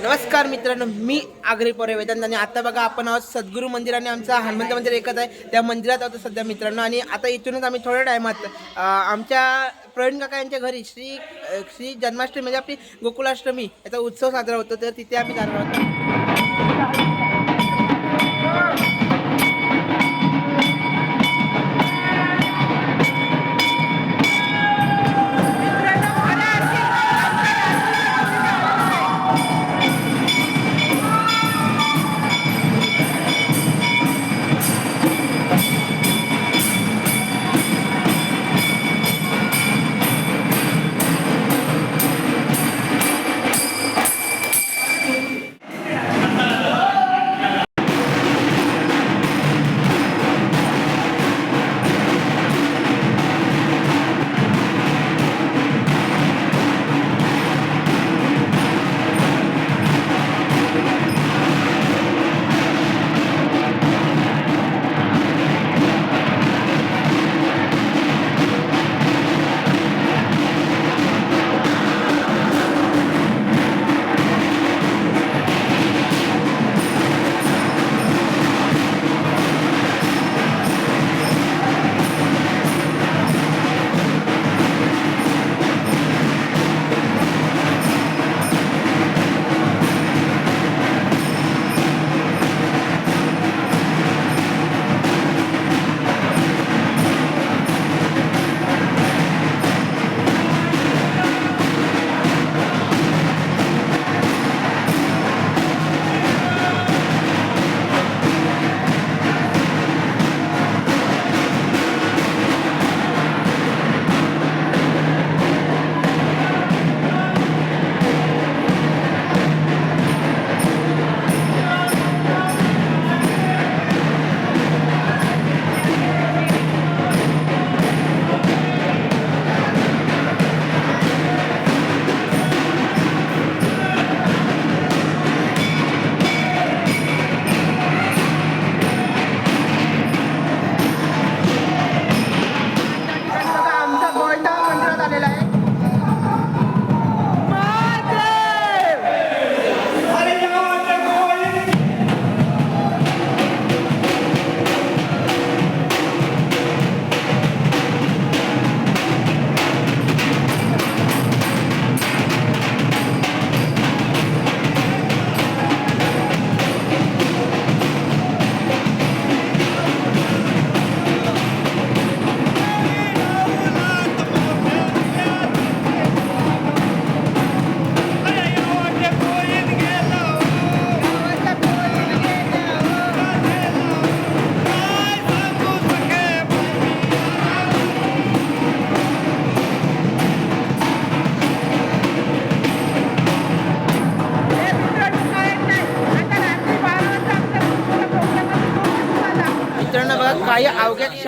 नमस्कार मित्रांनो मी आगरी पोरे वेदांत आणि आता बघा आपण आहोत सद्गुरू मंदिर आणि आमचं हनुमंत मंदिर एकच आहे. त्या मंदिरात आहोत सध्या मित्रांनो आणि आता इथूनच आम्ही थोड्या टायमात आमच्या प्रवीण काका यांच्या घरी श्री श्री जन्माष्टमी म्हणजे आपली गोकुलाष्टमी याचा उत्सव साजरा होतो तर तिथे आम्ही जाणार आहोत.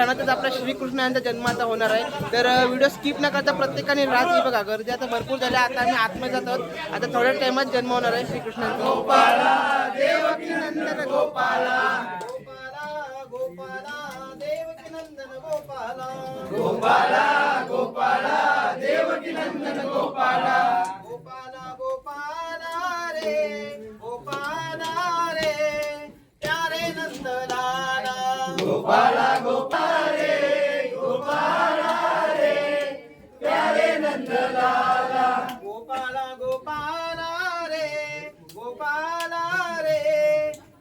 क्षणातच आपला श्रीकृष्ण यांचा जन्म आता होणार आहे. तर व्हिडिओ स्किप न करता प्रत्येकाने रात्री बघा. गर्दी आता भरपूर झाली. आता आम्ही आतमध्ये जात आहोत. आता थोड्या टाइमात जन्म होणार आहे श्रीकृष्णांचा. गोपाला देवकी नंदन गोपाला. गोपाला गोपाला देवकी नंदन गोपाला. गोपाला गोपाला देवकी नंदन गोपाला. गोपाला गोपाला रे गोपाला रे. प्यारे नंदलाला. गोपाला गोपाला. गोपाला गोपाला रे गोपाला रे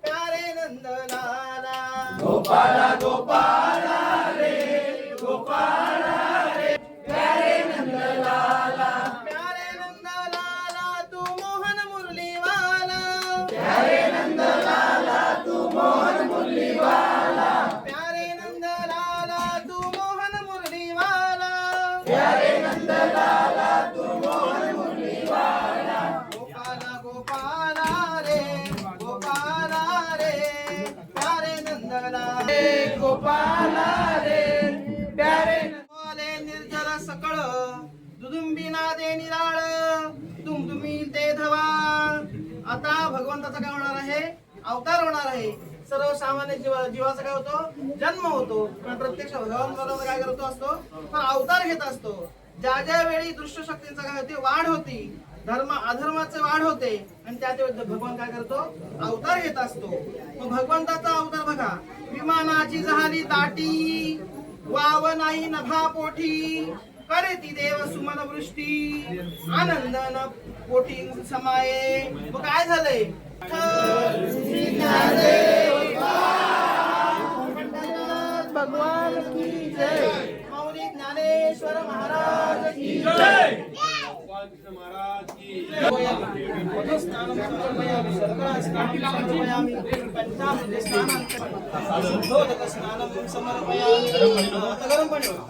प्यारे नंदलाला गोपाला गोपाला रे गोपाला आता भगवंताचा काय होणार आहे? अवतार होणार आहे. सर्वसामान्य जीवा जीवाचा काय होतो? जन्म होतो. पण प्रत्यक्ष भगवंताचा काय करतो असतो? पण अवतार घेत असतो. ज्या ज्या वेळी दृष्ट शक्तींचा काय होते? वाढ होती. धर्म अधर्माचे वाढ होते. आणि त्यात भगवान काय करतो? अवतार घेत असतो. मग भगवंताचा अवतार बघा. विमानाची झाली दाटी वाव नाही नभा पोठी करे ती देव सुमन वृष्टी आनंदन पोटी समाये। मग काय झालंय? भगवान की जय। मौली ज्ञानेश्वर महाराज की जय। स्नानं समर्पयामि, पंचामृते स्नानं शुद्धोदक स्नानं समर्पयामि. आता गरम पाणी होतं.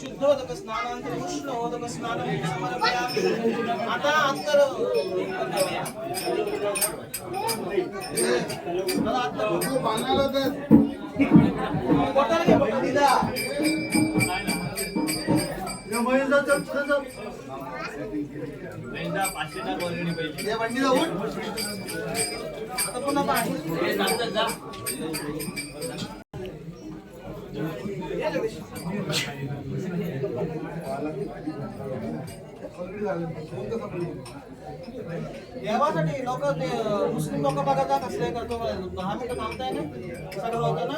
शुद्धोदक स्नानानंतर उष्णोदक स्नानं समर्पयामि. आता अंतर आता अंतर. बोटाला घे, देवासाठी लोक ते मुस्लिम लोक बघा जा कसले करतो दहा मिनिटं थांबताय ना? सगळं होतं ना?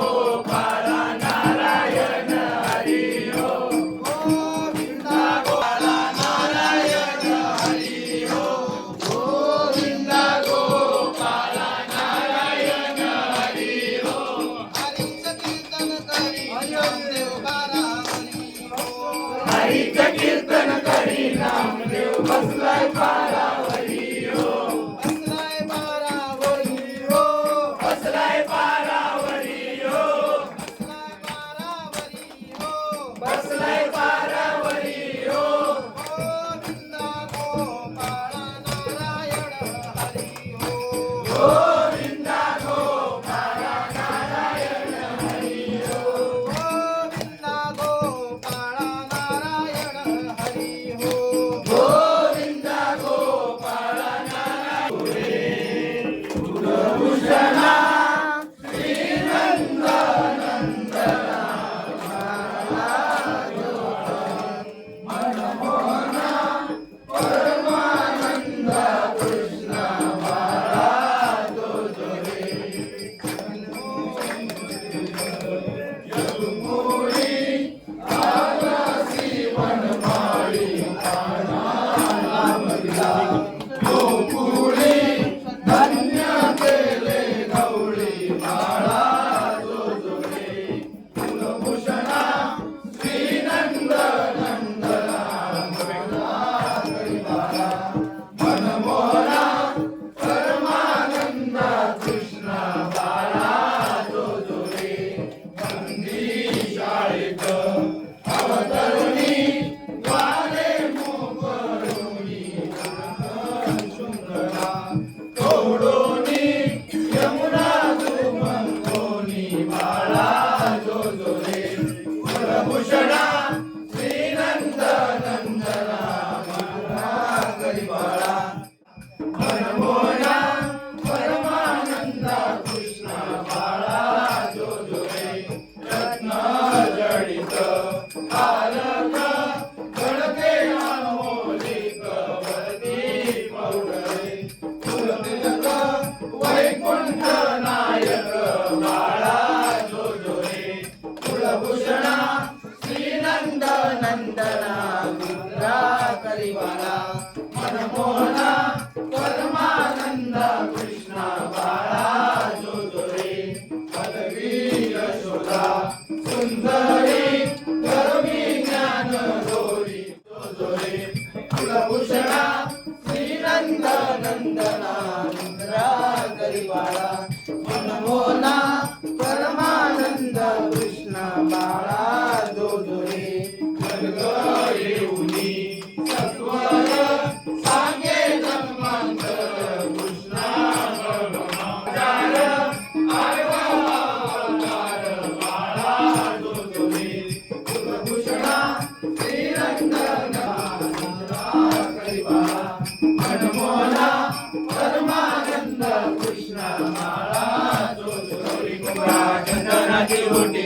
Maria. ಗಾಜಿಲು ಹುಟ್ಟಿ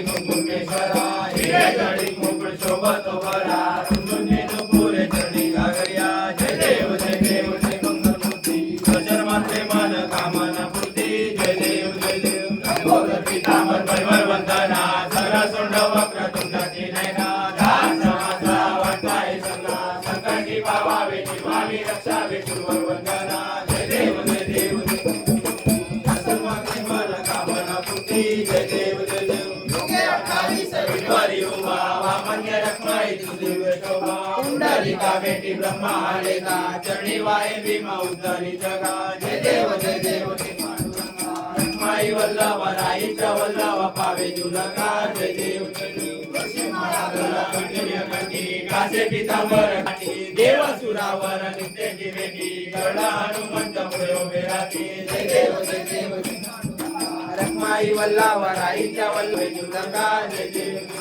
पुंडलिका भेटी ब्रह्मा आलेला चरणी वाय भीमा उद्धरी जगा. जय देव जय देव माई पांडुरंगा रखमाई वल्लभ वल्लभ पावे जुलका जय देव जय कासे पितांबर देव सुरावर नित्य जिवेटी गरुडा हनुमंत पुढे उभे राहती. जय देव जय देव जय पांडुरंगा. रखमाई वल्लभ राईच्या वल्लभ जुलका जय देव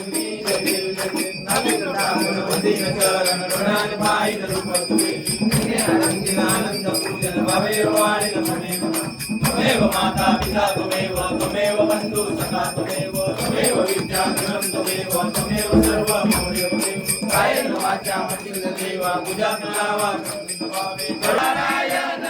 वंदित त्वमेव माता पिता त्वमेव त्वमेव बंधु सखा त्वमेव त्वमेव त्वमेव त्वमेव सर्व कायेन वाचा मतिन पूजा नारायण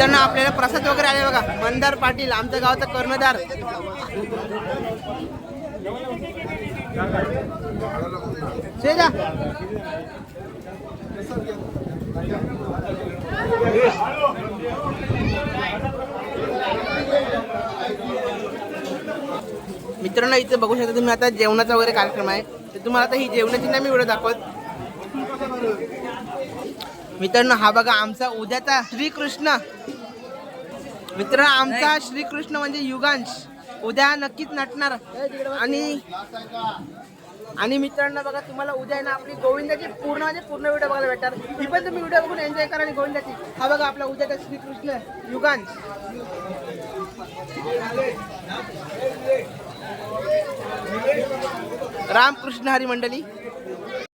मित्रांनो आपल्याला प्रसाद वगैरे आले बघा. मंदार पाटील आमच्या गावचा कर्णधार. शेजा मित्रांनो इथं बघू शकता तुम्ही आता जेवणाचा वगैरे कार्यक्रम आहे. तर तुम्हाला आता ही जेवणाची नाही मी व्हिडिओ दाखवत. मित्रांनो हा बघा आमचा उद्याचा श्रीकृष्ण. मित्रांनो आमचा श्रीकृष्ण म्हणजे युगांश. उद्या नक्कीच नटणार. आणि आणि मित्रांनो बघा तुम्हाला उद्या आहे ना आपली गोविंदाची पूर्ण म्हणजे पूर्ण व्हिडिओ बघायला भेटणार. ही पण तुम्ही व्हिडिओ बघून एन्जॉय करा आणि गोविंदाची. हा बघा आपला उद्याचा श्रीकृष्ण युगांश. रामकृष्ण हरी मंडळी.